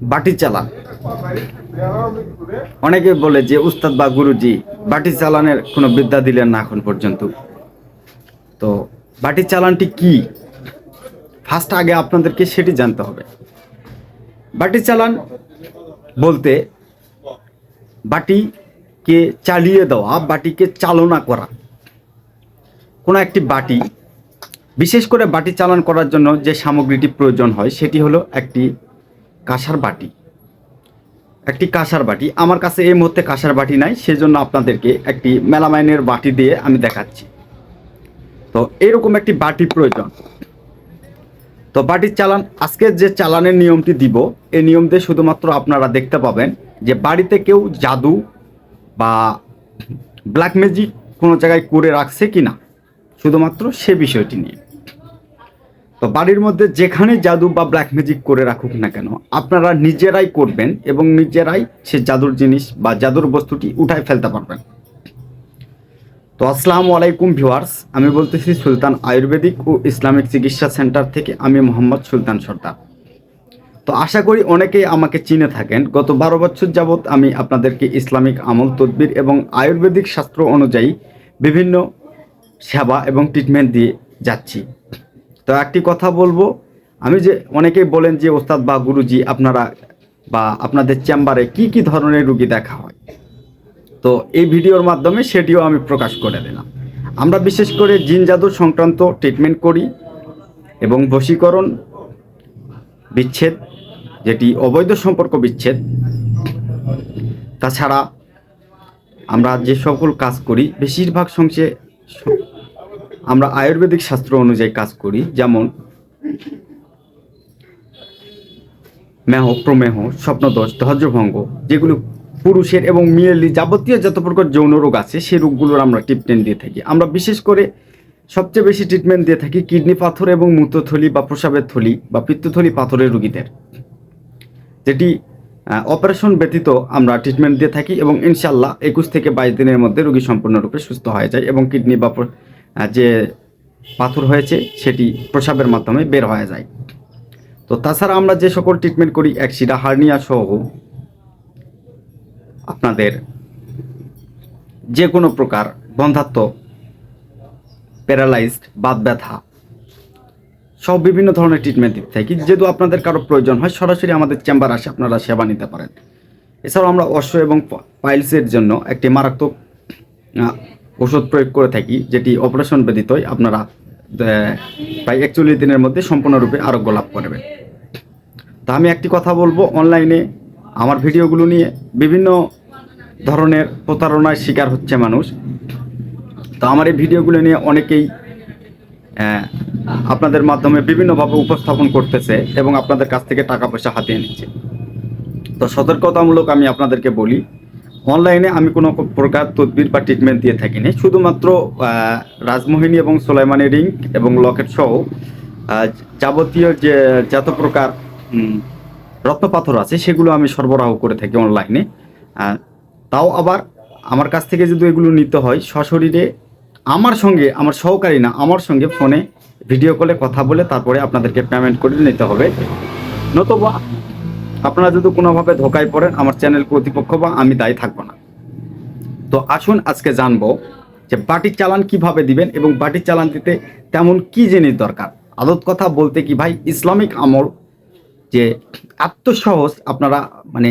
বাটি চালান অনেকে বলে যে উস্তাদ বা গুরুজি বাটি চালানের কোনো বিদ্যা দিলেন না এখন পর্যন্ত। তো বাটি চালানটি কি? ফার্স্ট আগে আপনাদেরকে সেটি জানতে হবে। বাটি চালান বলতে বাটিকে চালিয়ে দেওয়া, বাটিকে চালনা করা। কোনো একটি বাটি, বিশেষ করে বাটি চালান করার জন্য যে সামগ্রীটি প্রয়োজন হয়, সেটি হলো একটি কাঁসার বাটি। একটি কাঁসার বাটি। আমার কাছে এই মুহূর্তে কাঁসার বাটি নাই, সেজন্য আপনাদেরকে একটি মেলামাইনের বাটি দিয়ে আমি দেখাচ্ছি। তো এরকম একটি বাটি প্রয়োজন। তো বাটির চালান আজকের যে চালানের নিয়মটি দিব, এই নিয়ম দিয়ে শুধুমাত্র আপনারা দেখতে পাবেন যে বাড়িতে কেউ জাদু বা ব্ল্যাক ম্যাজিক কোনো জায়গায় করে রাখছে কি না শুধুমাত্র সে বিষয়টি নিয়ে। তো বাড়ির মধ্যে যেখানে জাদু বা ব্ল্যাক ম্যাজিক করে রাখুক না কেন, আপনারা নিজেরাই করবেন এবং নিজেরাই সে জাদুর জিনিস বা জাদুর বস্তুটি উঠায় ফেলতে পারবেন। তো আসসালামু আলাইকুম ভিউয়ার্স, আমি বলতেছি সুলতান আয়ুর্বেদিক ও ইসলামিক চিকিৎসা সেন্টার থেকে আমি মোহাম্মদ সুলতান সর্দার। তো আশা করি অনেকেই আমাকে চিনে থাকেন। গত বারো বছর যাবৎ আমি আপনাদেরকে ইসলামিক আমল, তদবির এবং আয়ুর্বেদিক শাস্ত্র অনুযায়ী বিভিন্ন সেবা এবং ট্রিটমেন্ট দিয়ে যাচ্ছি। তো একটি কথা বলব, আমি যে অনেকেই বলেন যে ওস্তাদ বা গুরুজি আপনারা বা আপনাদের চেম্বারে কি কি ধরনের রুগী দেখা হয়? তো এই ভিডিওর মাধ্যমে সেটিও আমি প্রকাশ করে দিলাম। আমরা বিশেষ করে জিন জাদু সংক্রান্ত ট্রিটমেন্ট করি এবং বশীকরণ বিচ্ছেদ, যেটি অবৈধ সম্পর্ক বিচ্ছেদ। তাছাড়া আমরা যে সকল কাজ করি, বেশিরভাগ সংসে আমরা আয়ুর্বেদিক শাস্ত্র অনুযায়ী কাজ করি, যেমন মেহ, প্রমেহ স্বপ্নদোষ ধৈর্যভঙ্গ যেগুলো পুরুষের এবং মেয়েলি যাবতীয় যত প্রকার যৌন রোগ আছে, সেই রোগগুলোর আমরা ট্রিটমেন্ট দিয়ে থাকি। আমরা বিশেষ করে সবচেয়ে বেশি ট্রিটমেন্ট দিয়ে থাকি কিডনি পাথর এবং মূত্রথলি বা প্রসাবের থলি বা পিত্তথলি পাথরের রোগীদের। যেটি অপারেশন ব্যতীত আমরা ট্রিটমেন্ট দিয়ে থাকি এবং ইনশাল্লাহ একুশ থেকে বাইশ দিনের মধ্যে রোগী সম্পূর্ণরূপে সুস্থ হয়ে যায় এবং কিডনি বা যে পাথর হয়েছে, সেটি প্রসাবের মাধ্যমে বের হয়ে যায়। তো তাছাড়া আমরা যে সকল ট্রিটমেন্ট করি একশিরা হার্নিয়া সহ আপনাদের যে কোনো প্রকার বন্ধাত্ম প্যারালাইজড বাদ ব্যথা, সব বিভিন্ন ধরনের ট্রিটমেন্ট দিতে থাকি। যেহেতু আপনাদের কারও প্রয়োজন হয়, সরাসরি আমাদের চেম্বার আসে, আপনারা সেবা নিতে পারেন। এছাড়াও আমরা অশ্ব এবং পাইলসের জন্য একটি মারাত্মক ওষুধ প্রয়োগ করে থাকি, যেটি অপারেশন ব্যতীতই আপনারা প্রায় একচল্লিশ দিনের মধ্যে সম্পূর্ণরূপে আরোগ্য লাভ করবেন। তা আমি একটি কথা বলব অনলাইনে আমার ভিডিওগুলো নিয়ে বিভিন্ন ধরনের প্রতারণার শিকার হচ্ছে মানুষ। তো আমার এই ভিডিওগুলো নিয়ে অনেকেই আপনাদের মাধ্যমে বিভিন্নভাবে উপস্থাপন করতেছে এবং আপনাদের কাছ থেকে টাকা পয়সা হাতিয়ে নিচ্ছে। তো সতর্কতামূলক আমি আপনাদেরকে বলি অনলাইনে আমি কোনো প্রকার তদবির বা ট্রিটমেন্ট দিয়ে থাকিনি। শুধুমাত্র রাজমোহিনী এবং সোলাইমানি রিং এবং লকেট সহ যাবতীয় যে, যত প্রকার রত্নপাথর আছে, সেগুলো আমি সরবরাহ করে থাকি অনলাইনে তাও আবার আমার কাছ থেকে যদি এগুলো নিতে হয়, সশরীরে আমার সঙ্গে, আমার সহকারী না, আমার সঙ্গে ফোনে ভিডিও কলে কথা বলে তারপরে আপনাদেরকে পেমেন্ট করে নিতে হবে। নতুবা আপনারা যদি কোনোভাবে ধোকায় পড়েন, আমার চ্যানেল কর্তৃপক্ষ বা আমি দায়ী থাকব না। তো আসুন আজকে জানব যে বাটির চালান কীভাবে দিবেন এবং বাটির চালান দিতে তেমন কি জিনিস দরকার? আদত কথা বলতে কি ভাই, ইসলামিক আমল যে এত সহজ আপনারা মানে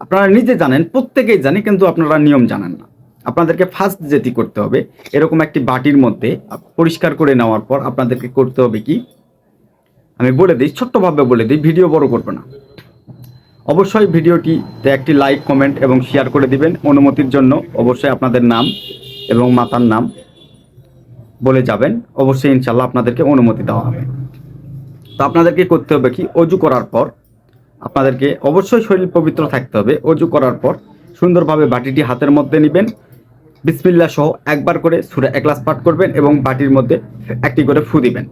আপনারা নিজে জানেন, প্রত্যেকেই জানে, কিন্তু আপনারা নিয়ম জানেন না। আপনাদেরকে ফার্স্ট যেটি করতে হবে, এরকম একটি বাটির মধ্যে পরিষ্কার করে নেওয়ার পর আপনাদেরকে করতে হবে কি আমি বলে দিই, ছোট্টভাবে বলে দিই, ভিডিও বড় করবে না। অবশ্যই ভিডিওটিতে একটি লাইক, কমেন্ট এবং শেয়ার করে দিবেন। অনুমতির জন্য অবশ্যই আপনাদের নাম এবং মাতার নাম বলে যাবেন। অবশ্যই ইনশাল্লাহ আপনাদেরকে অনুমতি দেওয়া হবে। তো আপনাদেরকে করতে হবে কি? অজু করার পর আপনাদেরকে অবশ্যই শরীর পবিত্র থাকতে হবে। অজু করার পর সুন্দরভাবে বাটিটি হাতের মধ্যে নেবেন। বিসমিল্লা সহ একবার করে সুরে একলাস পাঠ করবেন এবং বাটির মধ্যে একটি করে ফু দিবেন।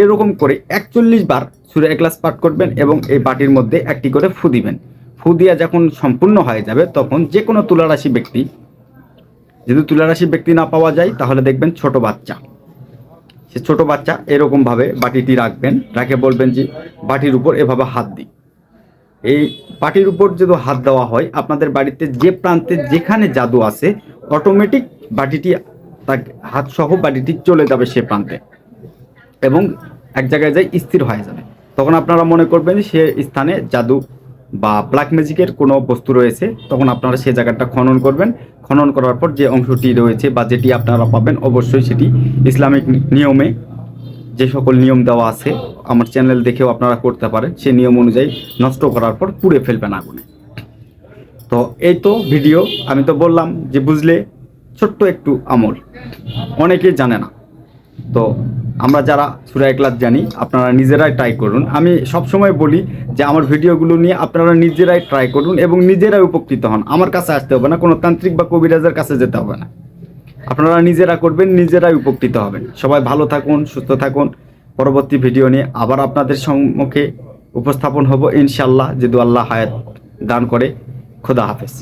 এরকম করে একচল্লিশ বার সুরে একলাস পাঠ করবেন এবং এই বাটির মধ্যে একটি করে ফু দিবেন। ফু দিয়া যখন সম্পূর্ণ হয়ে যাবে, তখন যে কোনো তুলারাশি ব্যক্তি, যদি তুলারাশি ব্যক্তি না পাওয়া যায়, তাহলে দেখবেন ছোট বাচ্চা। সে ছোট বাচ্চা এরকমভাবে বাটিটি রাখবেন, রাখে বলবেন যে, বাটির উপর এভাবে হাত দিই। এই বাটির উপর যদি হাত দেওয়া হয়, আপনাদের বাড়িতে যে প্রান্তে যেখানে জাদু আছে অটোমেটিক বাটিটি তার হাত সহ বাটিটি চলে যাবে সে প্রান্তে। এবং এক জায়গায় যাই স্থির হয়ে যাবে। তখন আপনারা মনে করবেন সে স্থানে জাদু বা ব্ল্যাক ম্যাজিকের কোনো বস্তু রয়েছে, তখন আপনারা সে জায়গাটা খনন করবেন। খনন করার পর যে অংশটি রয়েছে বা যেটি আপনারা পাবেন, অবশ্যই সেটি ইসলামিক নিয়মে যে সকল নিয়ম দেওয়া আছে, আমার চ্যানেল দেখেও আপনারা করতে পারেন। সে নিয়ম অনুযায়ী নষ্ট করার পর পুড়ে ফেলবেন আগুনে। তো এই তো ভিডিও। আমি তো বললাম যে বুঝলে ছোট্ট একটু আমল। অনেকেই জানে না। তো আমরা যারা সুরা ক্লাস জানি, আপনারা নিজেরাই ট্রাই করুন। আমি সবসময় বলি যে আমার ভিডিওগুলো নিয়ে আপনারা নিজেরাই ট্রাই করুন এবং নিজেরাই উপকৃত হন। আমার কাছে আসতে হবে না, কোনো তান্ত্রিক বা কবিরাজের কাছে যেতে হবে না। আপনারা নিজেরা করবেন, নিজেরাই উপকৃত হবেন। সবাই ভালো থাকুন, সুস্থ থাকুন। পরবর্তী ভিডিও নিয়ে আবার আপনাদের সম্মুখে উপস্থাপন হব। ইনশাল্লাহ যদি আল্লাহ হায়াত দান করে, খোদা হাফেজ।